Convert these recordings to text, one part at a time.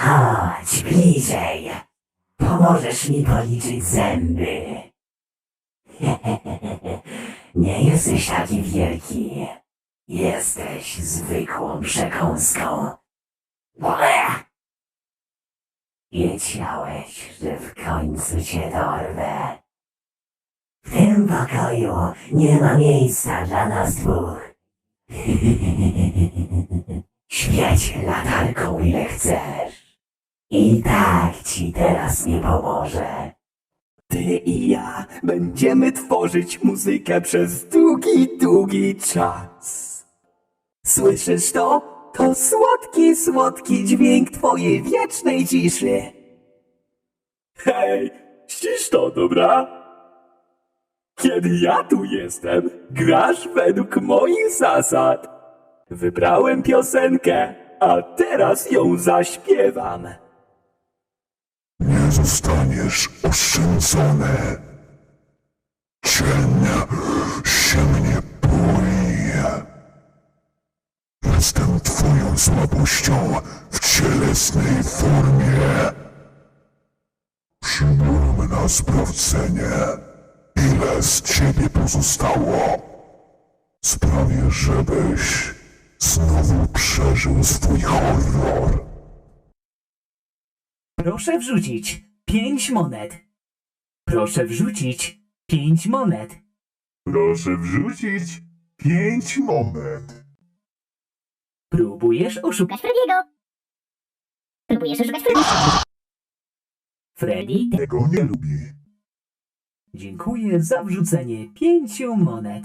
Chodź bliżej. Pomożesz mi policzyć zęby. Nie jesteś taki wielki. Jesteś zwykłą przekąską. Ble! Wiedziałeś, że w końcu cię dorwę. W tym pokoju nie ma miejsca dla nas dwóch. Świeć latarką ile chcesz. I tak ci teraz nie pomoże. Ty i ja będziemy tworzyć muzykę przez długi, długi czas. Słyszysz to? To słodki, słodki dźwięk twojej wiecznej ciszy. Hej, ścisz to, dobra? Kiedy ja tu jestem, grasz według moich zasad. Wybrałem piosenkę, a teraz ją zaśpiewam. Nie zostaniesz oszczędzony. Cień się mnie boi. Jestem twoją słabością w cielesnej formie. Przyjmujmy na sprawdzenie, ile z ciebie pozostało. Sprawię, żebyś znowu przeżył swój horror. Proszę wrzucić pięć monet. Proszę wrzucić pięć monet. Proszę wrzucić pięć monet. Próbujesz oszukać Frediego! Próbujesz oszukać Frediego? Freddy? Tego nie lubi. Dziękuję za wrzucenie pięciu monet.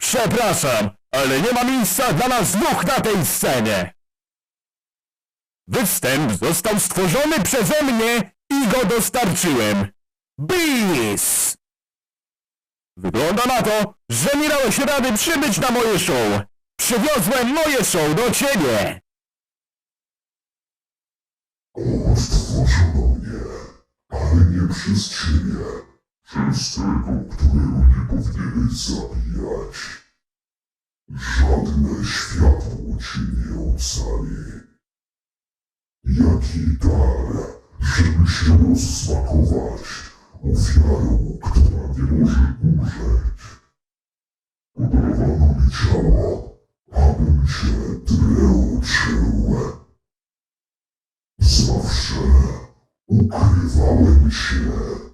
Przepraszam, ale nie ma miejsca dla nas dwóch na tej scenie. Występ został stworzony przeze mnie i go dostarczyłem. Bis! Wygląda na to, że nie dałeś rady przybyć na moje show. Przywiozłem moje show do ciebie. Stworzono mnie, ale nie przez ciebie. Przez tego, którego nie powinieneś zabijać. Żadne światło cię nie ocali. Jaki dar, żeby się rozsmakować ofiarą, która nie może umrzeć. Podarowano mi ciało, abym cię dręczył. Zawsze ukrywałem się